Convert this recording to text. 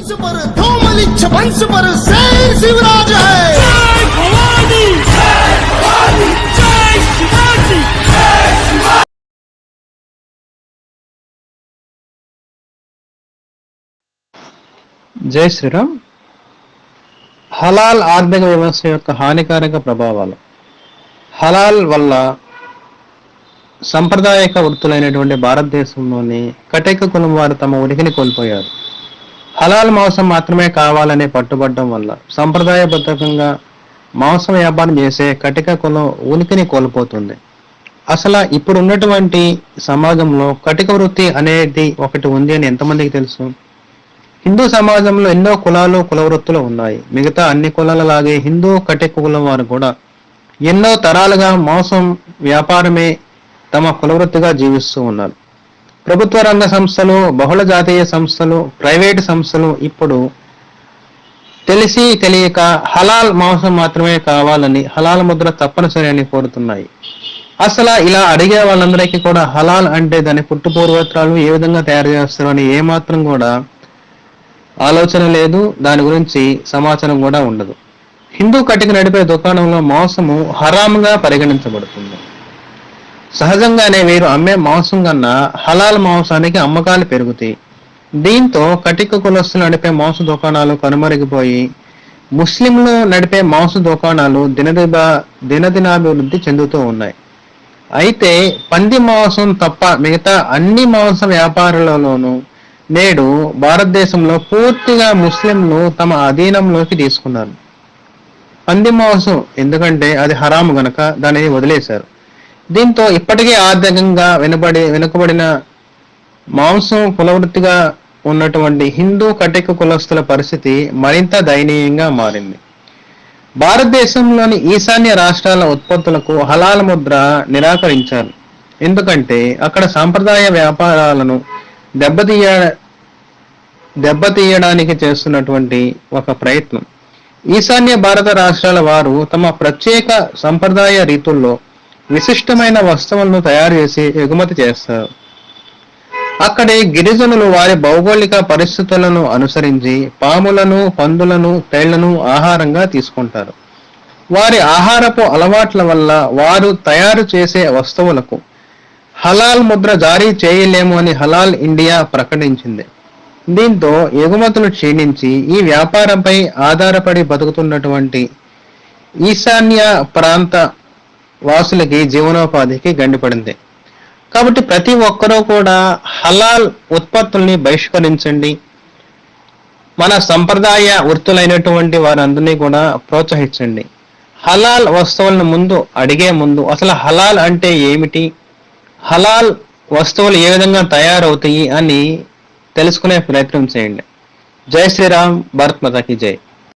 पर धूमलिच्छ वंश पर शेर शिवराज है जय भवानी जय भवानी जय शिवाजी జై శ్రీరామ్ హలాల్ ఆర్థిక వ్యవస్థ యొక్క హానికారక ప్రభావాలు హలాల్ వల్ల సంప్రదాయక వృత్తులైనటువంటి భారతదేశంలోని కటేక కులం వారు తమ ఉనికిని కోల్పోయారు హలాల్ మాంసం మాత్రమే కావాలనే పట్టుబట్టడం వల్ల సంప్రదాయబద్ధంగా మాంసం వ్యాపారం చేసే కటిక కులం ఉనికిని కోల్పోతుంది. అసలు ఇప్పుడు ఉన్నటువంటి సమాజంలో కటిక వృత్తి అనేది ఒకటి ఉంది అని ఎంతమందికి తెలుసు? హిందూ సమాజంలో ఎన్నో కులాలు కుల వృత్తులు ఉన్నాయి. మిగతా అన్ని కులాల లాగే హిందూ కటిక కులం వారు కూడా ఎన్నో తరాలుగా మాంసం వ్యాపారమే తమ కులవృత్తిగా జీవిస్తూ ఉన్నారు. ప్రభుత్వ రంగ సంస్థలు బహుళ జాతీయ సంస్థలు ప్రైవేటు సంస్థలు ఇప్పుడు తెలిసి తెలియక హలాల్ మాంసం మాత్రమే కావాలని హలాల్ ముద్ర తప్పనిసరి అని కోరుతున్నాయి. అసలు ఇలా అడిగే వాళ్ళందరికీ కూడా హలాల్ అంటే దాని పుట్టు పూర్వత్రాలు ఏ విధంగా తయారు చేస్తారు అని ఏమాత్రం కూడా ఆలోచన లేదు. దాని గురించి సమాచారం కూడా ఉండదు. హిందూ కటిక నడిపే దుకాణంలో మాంసము హరాముగా పరిగణించబడుతుంది. సహజంగానే వీరు అమ్మే మాంసం కన్నా హలాల్ మాంసానికి అమ్మకాలు పెరుగుతాయి. దీంతో కటిక కులస్తులు నడిపే మాంస దుకాణాలు కనుమరిగిపోయి ముస్లింలు నడిపే మాంస దుకాణాలు దినదిబ దినదినాభివృద్ధి చెందుతూ ఉన్నాయి. అయితే పంది మాంసం తప్ప మిగతా అన్ని మాంస వ్యాపారాలలోనూ నేడు భారతదేశంలో పూర్తిగా ముస్లింలు తమ అధీనంలోకి తీసుకున్నారు. పంది మాంసం ఎందుకంటే అది హరాము గనక దానిని వదిలేశారు. దీంతో ఇప్పటికే ఆర్థికంగా వెనుబడి వెనుకబడిన మాంసం కులవృత్తిగా ఉన్నటువంటి హిందూ కటిక కులస్తుల పరిస్థితి మరింత దయనీయంగా మారింది. భారతదేశంలోని ఈశాన్య రాష్ట్రాల ఉత్పత్తులకు హలాల ముద్ర నిరాకరించారు. ఎందుకంటే అక్కడ సాంప్రదాయ వ్యాపారాలను దెబ్బతీయ దెబ్బతీయడానికి చేస్తున్నటువంటి ఒక ప్రయత్నం. ఈశాన్య భారత రాష్ట్రాల వారు తమ ప్రత్యేక సంప్రదాయ రీతుల్లో విశిష్టమైన వస్తువులను తయారు చేసి ఎగుమతి చేస్తారు. అక్కడి గిరిజనులు వారి భౌగోళిక పరిస్థితులను అనుసరించి పాములను పందులను తేళ్ళను ఆహారంగా తీసుకుంటారు. వారి ఆహారపు అలవాట్ల వల్ల వారు తయారు చేసే వస్తువులకు హలాల్ ముద్ర జారీ చేయలేము అని హలాల్ ఇండియా ప్రకటించింది. దీంతో ఎగుమతులు క్షీణించి ఈ వ్యాపారంపై ఆధారపడి బతుకుతున్నటువంటి ఈశాన్య ప్రాంత వాసులకి జీవనోపాధికి గండిపడింది. కాబట్టి ప్రతి ఒక్కరూ కూడా హలాల్ ఉత్పత్తుల్ని బహిష్కరించండి. మన సంప్రదాయ వృత్తులైనటువంటి వారందరినీ కూడా ప్రోత్సహించండి. హలాల్ వస్తువులను ముందు అడిగే ముందు అసలు హలాల్ అంటే ఏమిటి? హలాల్ వస్తువులు ఏ విధంగా తయారవుతాయి అని తెలుసుకునే ప్రయత్నం చేయండి. జై శ్రీరామ్ భారత్ మాతాకి జై.